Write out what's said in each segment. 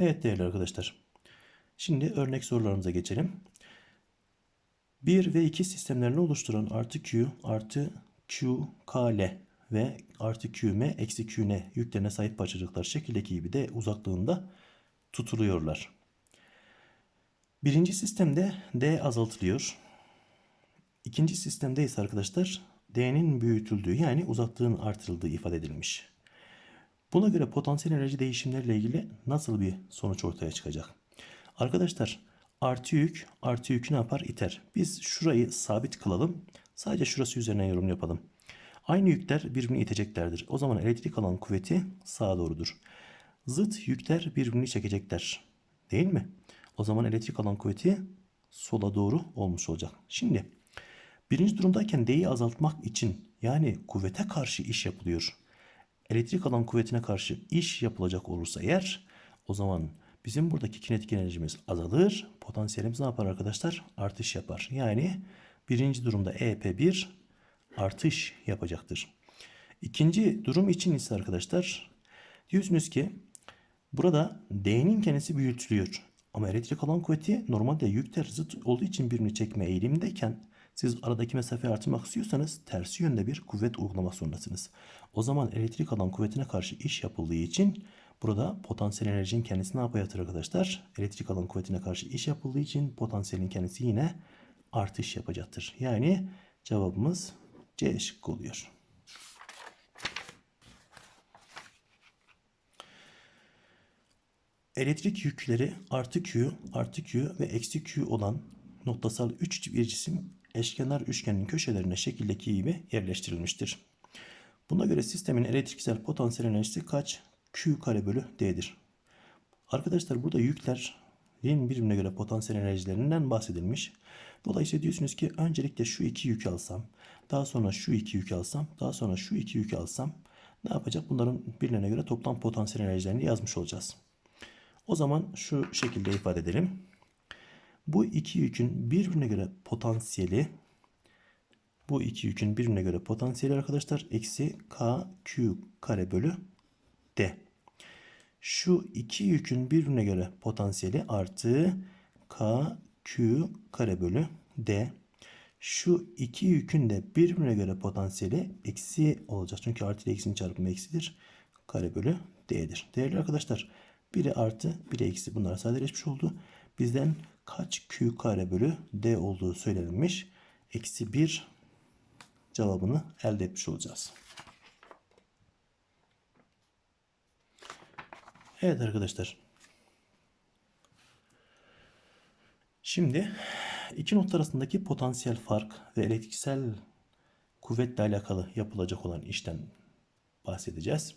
Evet değerli arkadaşlar. Şimdi örnek sorularımıza geçelim. 1 ve 2 sistemlerini oluşturan artı Q artı Q KL ve artı QM eksi QN yüklerine sahip parçacıklar şekildeki gibi de uzaklığında tutuluyorlar. Birinci sistemde D azaltılıyor. İkinci sistemde ise arkadaşlar D'nin büyütüldüğü yani uzaklığın artırıldığı ifade edilmiş. Buna göre potansiyel enerji değişimleriyle ilgili nasıl bir sonuç ortaya çıkacak? Arkadaşlar artı yük artı yükü ne yapar? iter. Biz şurayı sabit kılalım. Sadece şurası üzerine yorum yapalım. Aynı yükler birbirini iteceklerdir. O zaman elektrik alan kuvveti sağa doğrudur. Zıt yükler birbirini çekecekler. Değil mi? O zaman elektrik alan kuvveti sola doğru olmuş olacak. Şimdi birinci durumdayken D'yi azaltmak için yani kuvvete karşı iş yapılıyor. Elektrik alan kuvvetine karşı iş yapılacak olursa eğer o zaman bizim buradaki kinetik enerjimiz azalır. Potansiyelimiz ne yapar arkadaşlar? Artış yapar. Yani birinci durumda EP1 artış yapacaktır. İkinci durum için ise arkadaşlar diyorsunuz ki burada D'nin kendisi büyütülüyor. Ama elektrik alan kuvveti normalde yükler zıt olduğu için birbirini çekme eğilimindeyken siz aradaki mesafeyi artırmak istiyorsanız tersi yönde bir kuvvet uygulamak zorundasınız. O zaman elektrik alan kuvvetine karşı iş yapıldığı için burada potansiyel enerjinin kendisi ne yapacaktır arkadaşlar? Elektrik alan kuvvetine karşı iş yapıldığı için potansiyelin kendisi yine artış yapacaktır. Yani cevabımız C şıkkı oluyor. Elektrik yükleri artı Q, artı Q ve eksi Q olan noktasal 3 bir cisim eşkenar üçgenin köşelerine şekildeki gibi yerleştirilmiştir. Buna göre sistemin elektriksel potansiyel enerjisi kaç? Q kare bölü D'dir. Arkadaşlar burada yüklerin birbirine göre potansiyel enerjilerinden bahsedilmiş. Dolayısıyla diyorsunuz ki öncelikle şu iki yükü alsam, daha sonra şu iki yükü alsam, daha sonra şu iki yükü alsam ne yapacak? Bunların birbirine göre toplam potansiyel enerjilerini yazmış olacağız. O zaman şu şekilde ifade edelim. Bu iki yükün birbirine göre potansiyeli bu iki yükün birbirine göre potansiyeli arkadaşlar eksi k q kare bölü d. Şu iki yükün birbirine göre potansiyeli artı k q kare bölü d. Şu iki yükün de birbirine göre potansiyeli eksi olacak. Çünkü artı ile eksinin çarpımı eksidir. Kare bölü d'dir. Değerli arkadaşlar biri artı biri eksi bunlar sadeleşmiş oldu. Bizden kaç q kare bölü d olduğu söylenmiş. Eksi 1 cevabını elde etmiş olacağız. Evet arkadaşlar. Şimdi iki nokta arasındaki potansiyel fark ve elektriksel kuvvetle alakalı yapılacak olan işten bahsedeceğiz.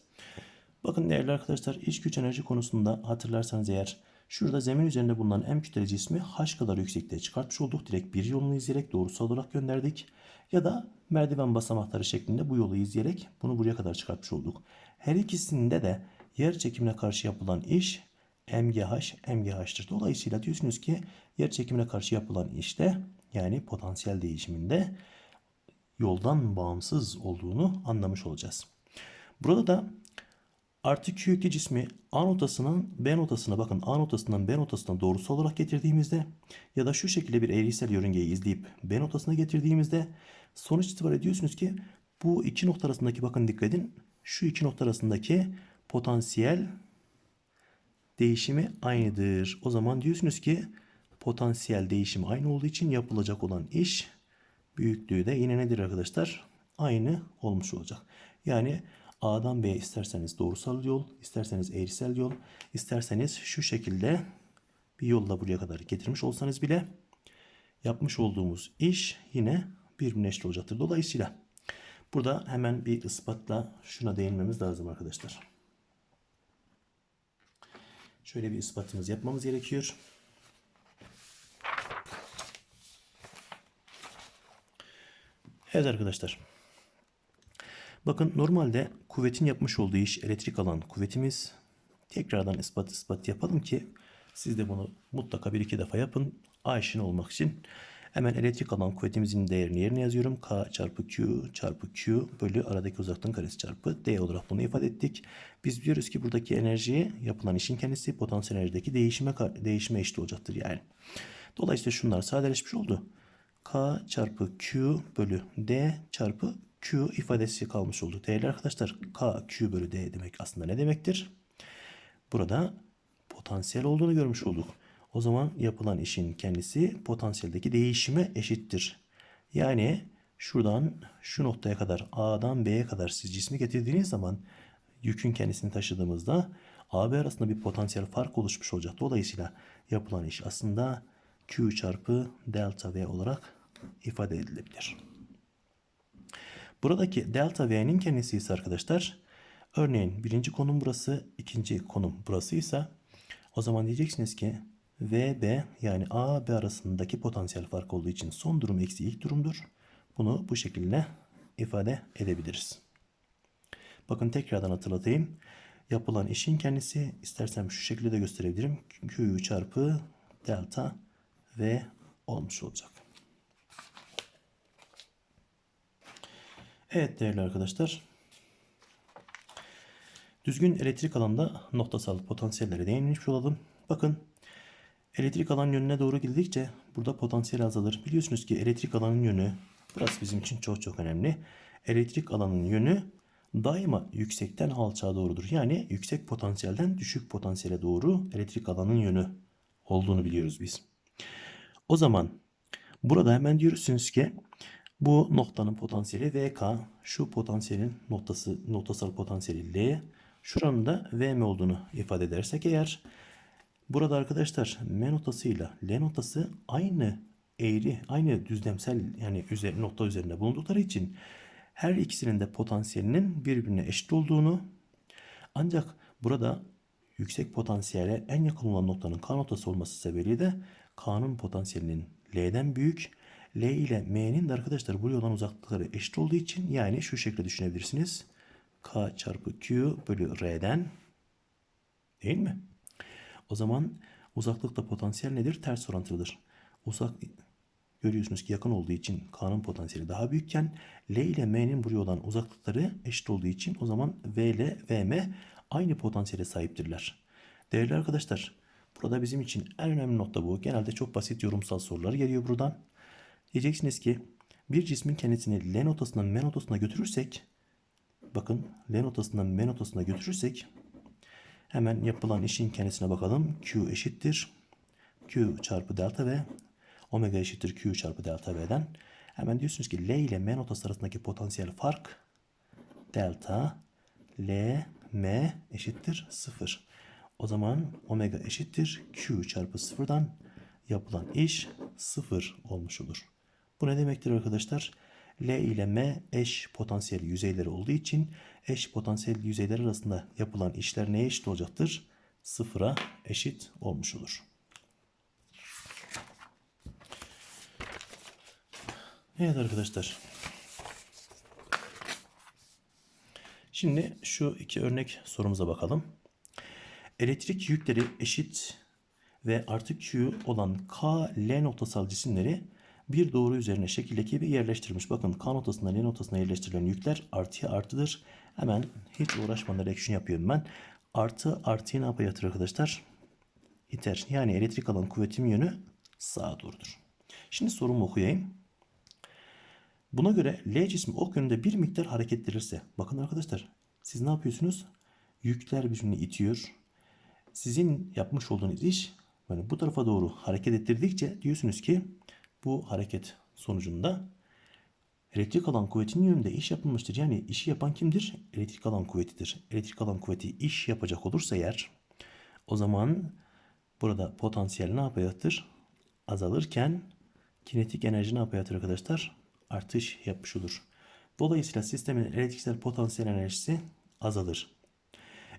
Bakın değerli arkadaşlar iç güç enerji konusunda hatırlarsanız eğer şurada zemin üzerinde bulunan M kütleli cismi H kadar yüksekliğe çıkartmış olduk. Direkt bir yolunu izleyerek doğrusal olarak gönderdik. Ya da merdiven basamakları şeklinde bu yolu izleyerek bunu buraya kadar çıkartmış olduk. Her ikisinde de yer çekimine karşı yapılan iş MGH, MGH'tır. Dolayısıyla diyorsunuz ki yer çekimine karşı yapılan işte yani potansiyel değişiminde yoldan bağımsız olduğunu anlamış olacağız. Burada da artı Q yüklü cismi A notasının B notasına bakın A notasından B notasına doğrusal olarak getirdiğimizde ya da şu şekilde bir eğrisel yörüngeyi izleyip B notasına getirdiğimizde sonuç itibariyle diyorsunuz ki bu iki nokta arasındaki bakın dikkat edin şu iki nokta arasındaki potansiyel değişimi aynıdır. O zaman diyorsunuz ki potansiyel değişim aynı olduğu için yapılacak olan iş büyüklüğü de yine nedir arkadaşlar? Aynı olmuş olacak. Yani A'dan B'ye isterseniz doğrusal yol, isterseniz eğrisel yol, isterseniz şu şekilde bir yolla buraya kadar getirmiş olsanız bile yapmış olduğumuz iş yine birbirine eşit olacaktır. Dolayısıyla burada hemen bir ispatla şuna değinmemiz lazım arkadaşlar. Şöyle bir ispatımız yapmamız gerekiyor. Evet arkadaşlar. Bakın normalde kuvvetin yapmış olduğu iş elektrik alan kuvvetimiz. Tekrardan ispat ispat yapalım ki siz de bunu mutlaka bir iki defa yapın. Aşina olmak için. Hemen elektrik alan kuvvetimizin değerini yerine yazıyorum. K çarpı Q çarpı Q bölü aradaki uzaklığın karesi çarpı D olarak bunu ifade ettik. Biz diyoruz ki buradaki enerjiye yapılan işin kendisi potansiyel enerjideki değişime, değişime eşit olacaktır yani. Dolayısıyla şunlar sadeleşmiş oldu. K çarpı Q bölü D çarpı Q ifadesi kalmış oldu. Değerli arkadaşlar K Q bölü D demek aslında ne demektir? Burada potansiyel olduğunu görmüş olduk. O zaman yapılan işin kendisi potansiyeldeki değişime eşittir. Yani şuradan şu noktaya kadar A'dan B'ye kadar siz cismi getirdiğiniz zaman yükün kendisini taşıdığımızda AB arasında bir potansiyel fark oluşmuş olacak. Dolayısıyla yapılan iş aslında Q çarpı delta V olarak ifade edilebilir. Buradaki delta V'nin kendisi ise arkadaşlar örneğin birinci konum burası, ikinci konum burası ise o zaman diyeceksiniz ki VB yani A B arasındaki potansiyel fark olduğu için son durum eksi ilk durumdur. Bunu bu şekilde ifade edebiliriz. Bakın tekrardan hatırlatayım. Yapılan işin kendisi istersem şu şekilde de gösterebilirim. Q çarpı delta V olmuş olacak. Evet değerli arkadaşlar. Düzgün elektrik alanda noktasal potansiyellere değinmiş olalım. Bakın elektrik alan yönüne doğru gidildikçe burada potansiyel azalır. Biliyorsunuz ki elektrik alanın yönü burası bizim için çok çok önemli. Elektrik alanın yönü daima yüksekten alçağa doğrudur. Yani yüksek potansiyelden düşük potansiyele doğru elektrik alanın yönü olduğunu biliyoruz biz. O zaman burada hemen diyorsunuz ki bu noktanın potansiyeli VK, şu potansiyelin noktası, noktasal potansiyeli L, şuranın da VM olduğunu ifade edersek eğer burada arkadaşlar M noktasıyla L noktası aynı eğri, aynı düzlemsel yani üzeri, nokta üzerinde bulundukları için her ikisinin de potansiyelinin birbirine eşit olduğunu ancak burada yüksek potansiyele en yakın olan noktanın K noktası olması sebebiyle de K'nın potansiyelinin L'den büyük. L ile M'nin de arkadaşlar buraya olan uzaklıkları eşit olduğu için yani şu şekilde düşünebilirsiniz. K çarpı Q bölü R'den değil mi? O zaman uzaklıkta potansiyel nedir? Ters orantılıdır. Uzak görüyorsunuz ki yakın olduğu için K'nın potansiyeli daha büyükken L ile M'nin buraya olan uzaklıkları eşit olduğu için o zaman V ile VM aynı potansiyele sahiptirler. Değerli arkadaşlar burada bizim için en önemli nokta bu. Genelde çok basit yorumsal sorular geliyor buradan. Diyeceksiniz ki bir cismin kendisini L notasından M notasına götürürsek bakın L notasından M notasına götürürsek hemen yapılan işin kendisine bakalım. Q eşittir. Q çarpı delta V omega eşittir Q çarpı delta V'den. Hemen diyorsunuz ki L ile M notası arasındaki potansiyel fark delta L M eşittir 0. O zaman omega eşittir Q çarpı 0'dan yapılan iş 0 olmuş olur. Bu ne demektir arkadaşlar? L ile M eş potansiyel yüzeyleri olduğu için eş potansiyel yüzeyler arasında yapılan işler neye eşit olacaktır? Sıfıra eşit olmuş olur. Evet arkadaşlar. Şimdi şu iki örnek sorumuza bakalım. Elektrik yükleri eşit ve artı Q olan K, L noktasal cisimleri bir doğru üzerine şekildeki gibi yerleştirilmiş. Bakın K notasına L notasına yerleştirilen yükler artıya artıdır. Hemen hiç uğraşmadan reaksiyon yapıyorum ben. Artı artıyı ne yapıyor arkadaşlar? İter. Yani elektrik alan kuvvetim yönü sağa doğrudur. Şimdi sorumu okuyayım. Buna göre L cismi ok yönünde bir miktar hareketlenirse. Bakın arkadaşlar siz ne yapıyorsunuz? Yükler birbirini itiyor. Sizin yapmış olduğunuz iş yani bu tarafa doğru hareket ettirdikçe diyorsunuz ki bu hareket sonucunda elektrik alan kuvvetinin yönünde iş yapılmıştır. Yani işi yapan kimdir? Elektrik alan kuvvetidir. Elektrik alan kuvveti iş yapacak olursa eğer o zaman burada potansiyel ne yapacaktır? Azalırken kinetik enerji ne yapacaktır arkadaşlar? Artış yapmış olur. Dolayısıyla sistemin elektriksel potansiyel enerjisi azalır.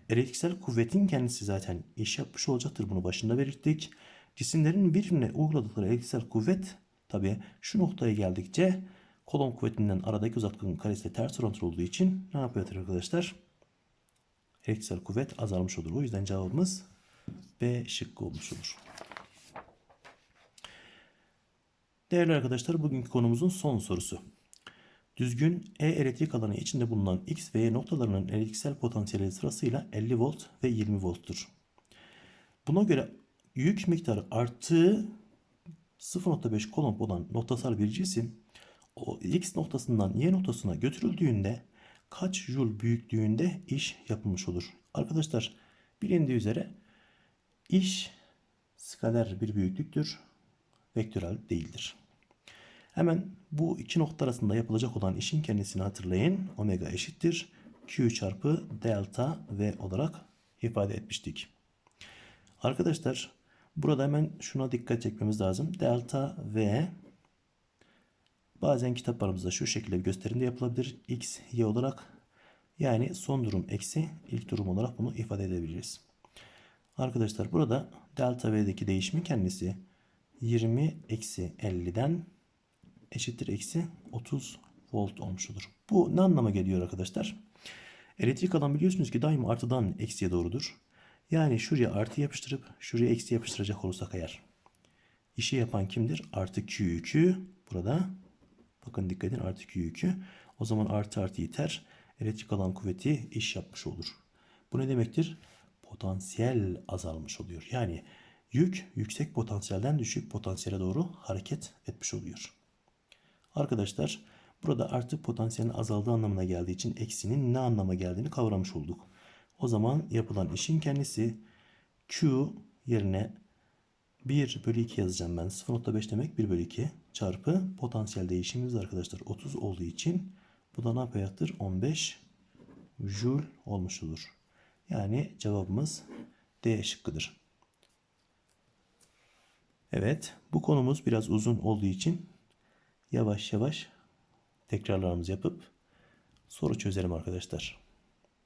Elektriksel kuvvetin kendisi zaten iş yapmış olacaktır. Bunu başında belirttik. Cisimlerin birbirine uyguladıkları elektriksel kuvvet tabi şu noktaya geldikçe kolon kuvvetinden aradaki uzaklığın karesi ters orantılı olduğu için ne yapıyor arkadaşlar? Elektriksel kuvvet azalmış olur. O yüzden cevabımız B şıkkı olmuş olur. Değerli arkadaşlar bugünkü konumuzun son sorusu. Düzgün E elektrik alanı içinde bulunan X ve Y noktalarının elektriksel potansiyeli sırasıyla 50 volt ve 20 volttur. Buna göre yük miktarı artı 0.5 kolomb olan noktasal bir cisim o X noktasından Y noktasına götürüldüğünde kaç joule büyüklüğünde iş yapılmış olur? Arkadaşlar bilindiği üzere iş skaler bir büyüklüktür, vektörel değildir. Hemen bu iki nokta arasında yapılacak olan işin kendisini hatırlayın. Omega eşittir Q çarpı delta V olarak ifade etmiştik. Arkadaşlar burada hemen şuna dikkat çekmemiz lazım. Delta V bazen kitaplarımızda şu şekilde bir gösterimde yapılabilir. X, Y olarak yani son durum eksi ilk durum olarak bunu ifade edebiliriz. Arkadaşlar burada delta V'deki değişimin kendisi 20 eksi 50'den eşittir eksi 30 volt olmuş olur. Bu ne anlama geliyor arkadaşlar? Elektrik alan biliyorsunuz ki daima artıdan eksiye doğrudur. Yani şuraya artı yapıştırıp şuraya eksi yapıştıracak olursak eğer. işi yapan kimdir? Artı Q yükü. Burada bakın dikkat edin artı Q yükü. O zaman artı artı iter. Elektrik alan kuvveti iş yapmış olur. Bu ne demektir? Potansiyel azalmış oluyor. Yani yük yüksek potansiyelden düşük potansiyele doğru hareket etmiş oluyor. Arkadaşlar burada artık potansiyelin azaldığı anlamına geldiği için eksinin ne anlama geldiğini kavramış olduk. O zaman yapılan işin kendisi Q yerine 1 bölü 2 yazacağım ben. 0.5 demek 1 bölü 2 çarpı potansiyel değişimimiz arkadaşlar 30 olduğu için bu da ne yapacaktır? 15 joule olmuş olur. Yani cevabımız D şıkkıdır. Evet bu konumuz biraz uzun olduğu için yavaş yavaş tekrarlarımızı yapıp soru çözelim arkadaşlar.